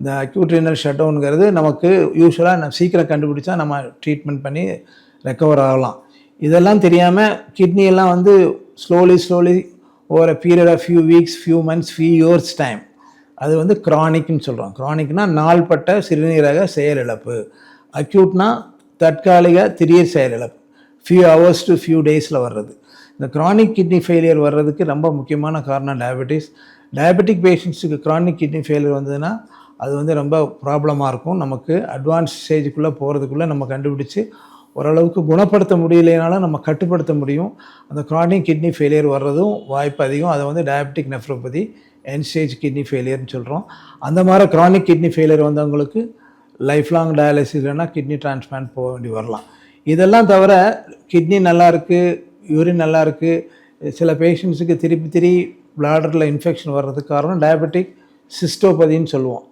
இந்த acute renal shut நமக்கு யூஸ்வலாக சீக்கிரம் கண்டுபிடிச்சா நம்ம ட்ரீட்மெண்ட் பண்ணி ரெக்கவர் ஆகலாம். இதெல்லாம் தெரியாமல் கிட்னியெல்லாம் வந்து slowly slowly over period of few weeks few months few years time அது வந்து க்ரானிக்னு சொல்கிறோம் க்ரானிக்னால் நாள்பட்ட சிறுநீரக செயலிழப்பு. அக்யூட்னா தற்காலிக திடீர் செயலிழப்பு. ஃபியூ ஹவர்ஸ் டு ஃபியூ டேஸில் வர்றது. இந்த க்ரானிக் கிட்னி ஃபெயிலியர் வர்றதுக்கு ரொம்ப முக்கியமான காரணம் டயபெட்டிஸ் டயபெட்டிக் பேஷண்ட்ஸுக்கு க்ரானிக் கிட்னி ஃபெயிலியர் வந்ததுன்னா அது வந்து ரொம்ப ப்ராப்ளமாக இருக்கும். நமக்கு அட்வான்ஸ் ஸ்டேஜுக்குள்ளே போகிறதுக்குள்ளே நம்ம கண்டுபிடிச்சி ஓரளவுக்கு குணப்படுத்த முடியலைனாலும் நம்ம கட்டுப்படுத்த முடியும். அந்த க்ரானிக் கிட்னி ஃபெயிலியர் வர்றதும் வாய்ப்பு அதிகம். அதை வந்து diabetic nephropathy end stage kidney ஃபெயிலியர்னு சொல்கிறோம் அந்த மாதிரி க்ரானிக் கிட்னி ஃபெயிலியர் வந்தவங்களுக்கு லைஃப் லாங் டயாலிசிஸ் இல்லைன்னா கிட்னி டிரான்ஸ்பிளான்ட் போக வேண்டி வரலாம். இதெல்லாம் தவிர கிட்னி நல்லா இருக்குது யூரின் நல்லா இருக்குது சில பேஷண்ட்ஸுக்கு திருப்பி திருப்பி பிளாடரில் இன்ஃபெக்ஷன் வர்றதுக்கு காரணம் டயபெட்டிக் சிஸ்டோபதின்னு சொல்லுவோம்.